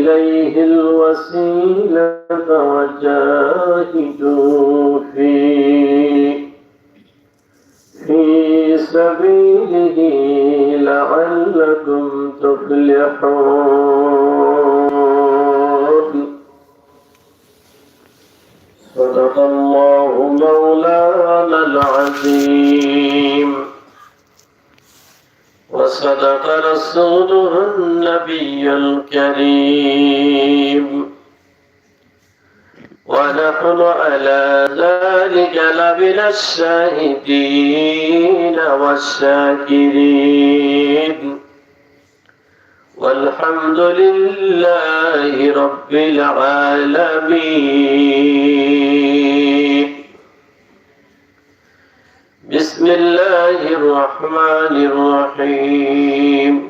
إليه الوسيلة وجاهدوا في في سبيله لعلكم تفلحون. صدق الله مولانا العظيم. وصدق رسوله النبي الكريم ونحن على ذلك لمن الشاهدين والشاكرين والحمد لله رب العالمين بسم الله الرحمن الرحيم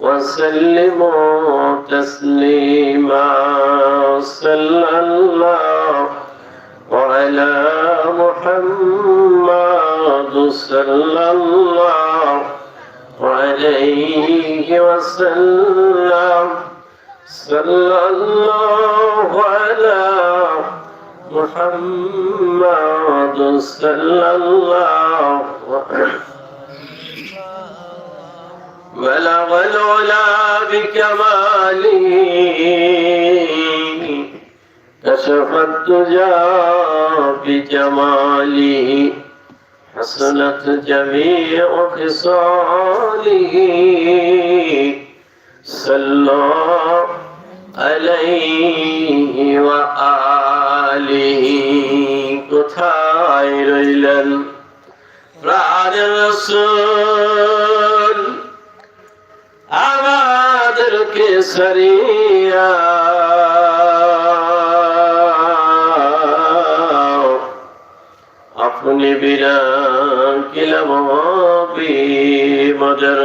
وسلموا تسليما. صلى الله وعلى محمد. صلى الله عليه وسلم. صلى الله على محمد. صلى الله بلغ العلا بكماله كشف الدجى بجماله حسنت جميع خصاله صلى عليه وآله কোথায় রইলেন প্রাণের রসুল আমাদেরকে সরিয়া আপনি বিরাকিলাম মজর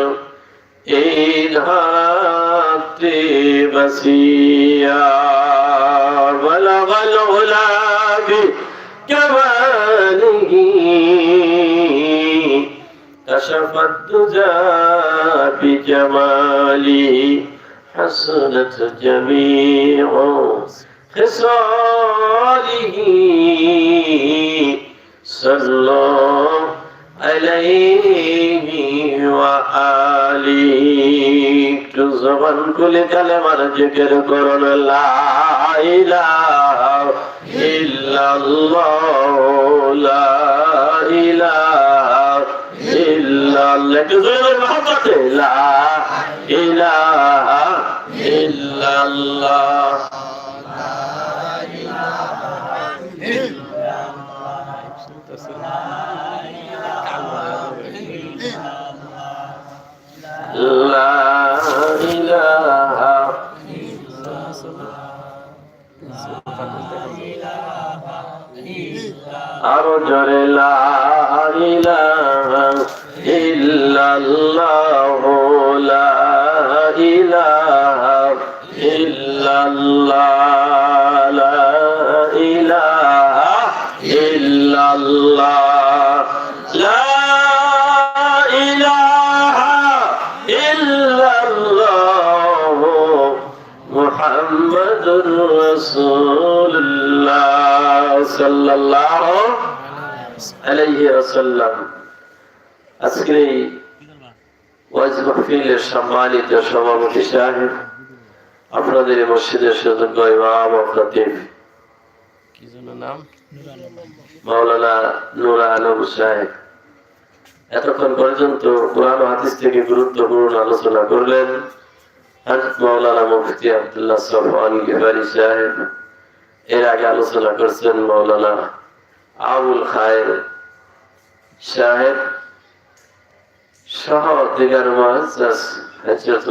এই ধাতে বসিয়া বলগল গুলাবি كماله كشف الدجى بجماله حسنت جميع خصاله صلى عليه وآله জবান খুলে কালেমার জিকির করুন লা ইলাহা ইল্লাল্লাহ লা ইলাহা ইল্লাল্লাহ একটু জোরে জোরে মহব্বতে লা ইলাহা আরও জোরে লা ইলাহা ইল্লাল্লাহ। ইল্লাল্লাহ লা ইলাহা ইল্লাল্লাহ মুহাম্মাদুর রাসূলুল্লাহ সাল্লাল্লাহু আলাইহি ওয়াসাল্লাম আজকে এই ওয়াজ মাহফিলের সম্মানিত সভাপতি সাহেব, আপনাদের এই মসজিদের সুযোগ্য ইমাম ও খতিব কি যেন নাম? মাওলানা নুর আলম সাহেব। এতক্ষণ পর্যন্ত কোরআন হাদিস থেকে গুরুত্বপূর্ণ আলোচনা করলেন মাওলানা মুফতি আব্দুল্লাহ সফওয়ান গিফারি সাহেব। এর আগে আলোচনা করছেন মাওলানা আবুল খায়ের সাহেব। সহ দিগার মুআজ্জাজ হযরত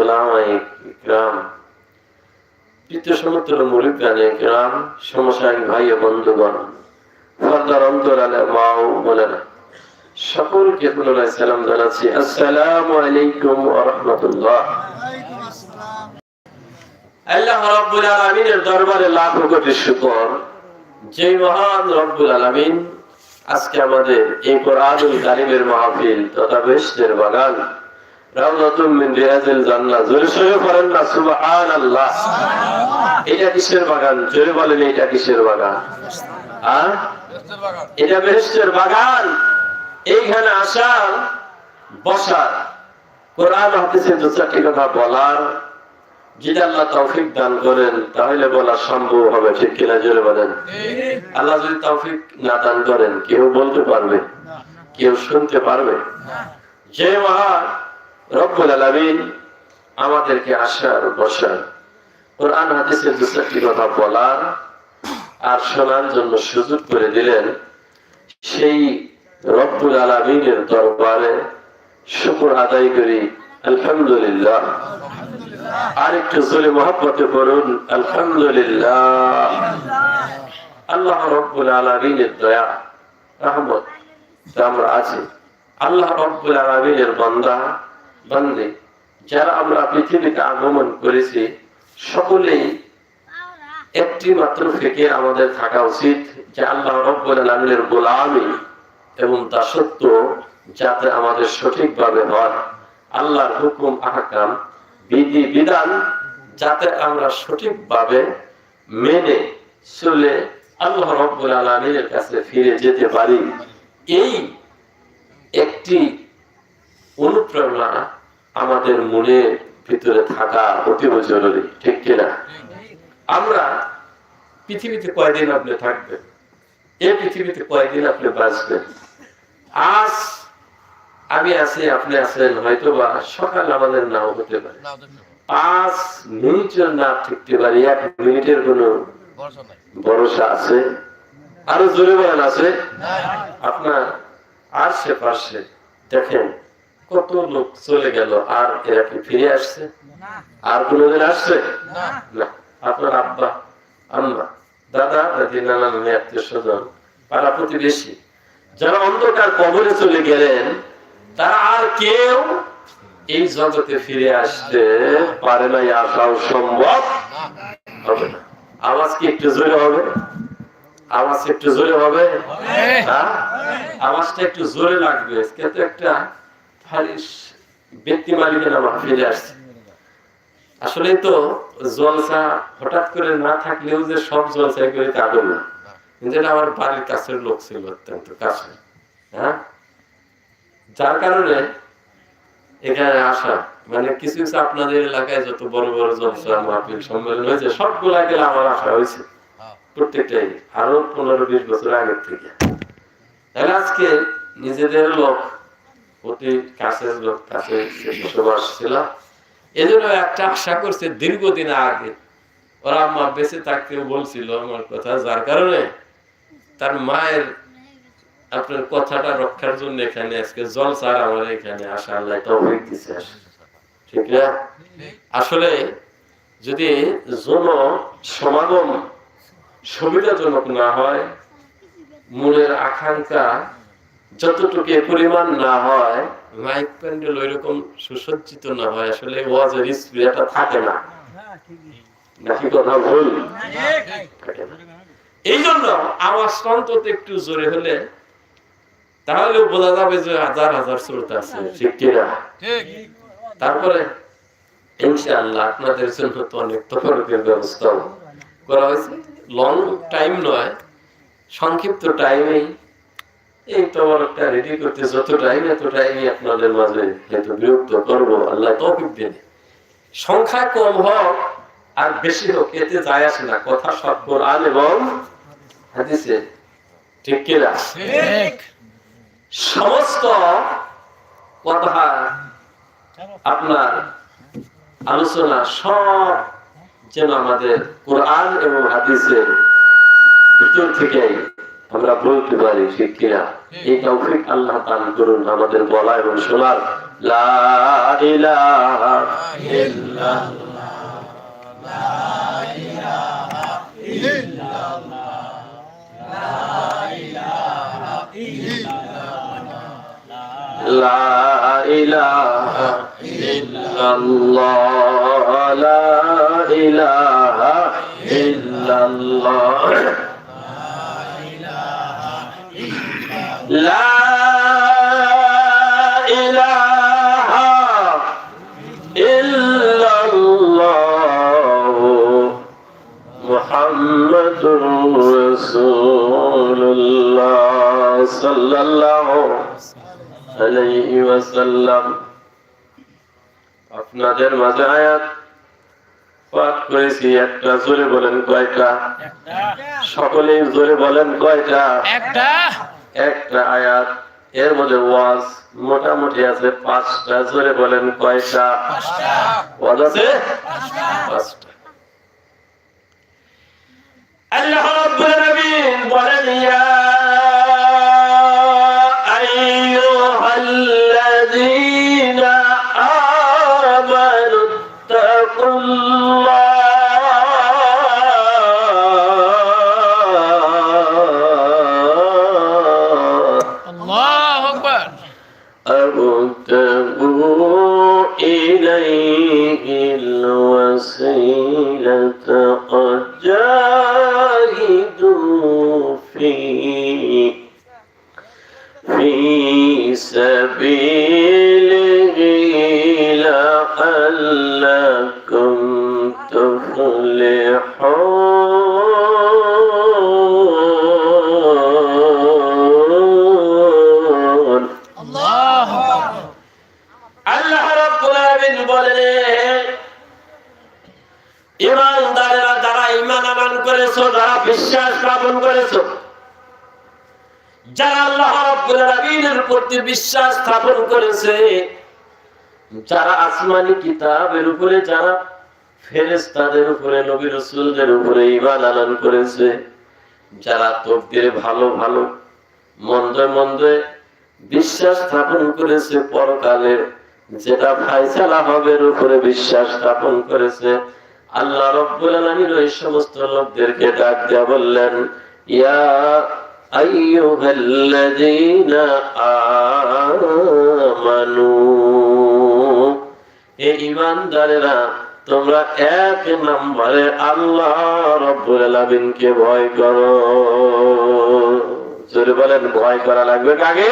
দরবারে লাখ কোটি শুকর। যে মহান রব্বুল আলামিন আজকে আমাদের এই কোরআনুল কারিমের মাহফিল তথা বেশদের বাগান এটা কিসের বাগান? জোরে বলেন এটা কিসের বাগান? আর এটা বেহেশতের বাগান। এইখানে আসার বসার। কোরআন হাদিসে দু চারটি কথা বলার। যদি আল্লাহ তৌফিক দান করেন তাহলে বলা সম্ভব হবে। ঠিক কিনা জোরে বলেন? আল্লাহ যদি তৌফিক না দান করেন কেউ বলতে পারবে? কেউ শুনতে পারবে? যে মহা রব্বুল আলামিন আমাদেরকে আসার বসার কোরআন হাদিসের দু কথা বলার আর শোনার জন্য সুযোগ করে দিলেন। সেই রব্বুল আলামিনের দরবারে শুকর আদায় করি, আলহামদুলিল্লাহ। আর একটু জোরে পড়ুন, আলহামদুলিল্লাহ। আল্লাহ রব্বুল আলামিনের দয়া, রহমত আমরা আছি। আল্লাহ রব্বুল আলামিনের বান্দা বান্দে, যারা আমরা পৃথিবীতে আগমন করেছি, সকলেই একটি মাত্র ফেকে আমাদের থাকা উচিত যে আল্লাহ রব্বুল গোলামি এবং দাসত্ব যাতে আমাদের সঠিকভাবে হয়। আল্লাহর হুকুম, আহকাম, বিধি, বিধান যাতে আমরা সঠিকভাবে মেনে চলে আল্লাহ রব্বুল আলমীর কাছে ফিরে যেতে পারি। এই একটি অনুপ্রেরণা আমাদের মনে ভিতরে থাকা অতীব জরুরি ঠিক কিনা? আমরা পৃথিবীতে কয়দিন আপনি থাকবেন? এই পৃথিবীতে কয়দিন আপনি বাঁচবেন? আজ আমি আছি আপনি আছেন হয়তো বা সকাল আমাদের নাও হতে পারে। পাঁচ মিনিটের না ঠিকতে পারি এক মিনিটের কোন ভরসা আছে? আরও জোরে বলেন আছে? আপনার আশেপাশে দেখেন কত লোক চলে গেল আর এরা কি ফিরে আসছে? আর কোনোদিন আসছে না। আপনার আব্বা আম্মা দাদা দাদি নানা নানি আত্মীয় স্বজন পাড়া প্রতিবেশী যারা অন্ধকার কবরে চলে গেলেন তারা আর কেউ এই জগতে ফিরে আসতে পারে না আসাও সম্ভব হবে না। আওয়াজ কি একটু জোরে হবে? আওয়াজ একটু জোরে হবে? আওয়াজটা একটু জোরে লাগবে। কিন্তু একটা ব্যক্তি আসছে। আসলে তো জলসা হঠাৎ করে না থাকলেও যে সব জলসা করে না। এটা আমার বাড়ির কাছের লোক ছিল অত্যন্ত কাছে হ্যাঁ? যার কারণে এখানে আসা মানে কিছু কিছু আপনাদের এলাকায় যত বড় বড় জলসা, মাহফিল, সম্মেলন হয়েছে, সবগুলা গেলে আমার আসা হয়েছে। প্রত্যেকটাই আরও পনেরো বিশ বছর আগের থেকে। তাহলে আজকে নিজেদের লোক অতি কাছের লোক কাছে বসবাস ছিল। এজন্য একটা আশা করছে দীর্ঘদিন আগে। ওরা আম্মা বেঁচে বলছিল আমার কথা, যার কারণে তার মায়ের আপনার কথাটা রক্ষার জন্য এখানে আজকে জল স্যার আমার এখানে আসা আল্লাহ দিছে। ঠিক না? আসলে যদি জন সমাগম সুবিধাজনক না হয় মূলের আকাঙ্ক্ষা যতটুকু পরিমাণ না হয় মাইক প্যান্ডেল ওই রকম সুসজ্জিত না হয় আসলে ওয়াজের স্প্রিয়াটা থাকে না। নাকি কথা ভুল? এই জন্য অন্তত একটু জোরে হলে তাহলে বোঝা যাবে যে হাজার হাজার শ্রোতা আছে ঠিক কিনা তারপরে ইনশাআল্লাহ আপনাদের জন্য তো অনেক তফরকের ব্যবস্থা করা হয়েছে। লং টাইম নয় সংক্ষিপ্ত টাইমেই এই তবরকটা রেডি করতে যত টাইম এত টাইমই আপনাদের মাঝে হয়তো বিরক্ত করব। আল্লাহ তৌফিক দেন। সংখ্যা কম হোক আর বেশি হোক এতে যায় আসে না। কথা সব কোরআন এবং হাদিসে। ঠিক কিনা? সমস্ত কথা আপনার আলোচনা সব যেন আমাদের কোরআন এবং হাদিসের ভিতর থেকে আমরা বলতে পারি যে কিনা? এই তৌফিক আল্লাহ দান করুন আমাদের বলা এবং শোনার লা ইলাহা ইল্লাল্লাহ লা ইলাহা লা ইলাহা ইল্লাল্লাহ। লা ইলাহা ইল্লাল্লাহ। লা ইলাহা ইল্লাল্লাহ। আপনাদের মাঝে আয়াত পাঠ করেছি একটা জোরে বলেন কয়টা? সকলেই জোরে বলেন কয়টা? একটা। একটা আয়াত এর মধ্যে ওয়াজ মোটামুটি আছে পাঁচটা জোরে বলেন কয়টা? ওয়াজ আছে? পাঁচটা। আল্লাহ রাব্বুল وسيلة قد جاهدوا في في سبيله لعلكم تفلحون؟ الله স্থাপন করেছ। যারা আল্লাহ রাব্বুল আলামিনের প্রতি বিশ্বাস স্থাপন করেছে, যারা আসমানি কিতাবের উপরে, যারা ফেরেশতাদের উপরে, নবী রাসূলদের উপরে ঈমান আনয়ন করেছে, যারা তকদিরে ভালো ভালো, মন্দ মন্দে বিশ্বাস স্থাপন করেছে, পরকালের যেটা ফাইসালা হবে উপরে বিশ্বাস স্থাপন করেছে আল্লাহ রব্বুল আলামিন ওই সমস্ত লোকদেরকে ডাক দেয়া বললেন, ইয়া তোমরা এক নম্বরে আল্লাহ রব্বুল আলামিনকে ভয় করো। জোরে বলেন, ভয় করা লাগবে কাকে?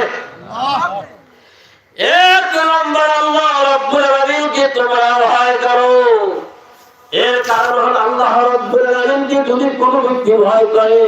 এক নম্বর আল্লাহ রব্বুল আলামিনকে তোমরা ভয় করো। এর কারণ হল আল্লাহ রব্বুল আলামিনকে যদি কোনো ব্যক্তি ভয় করে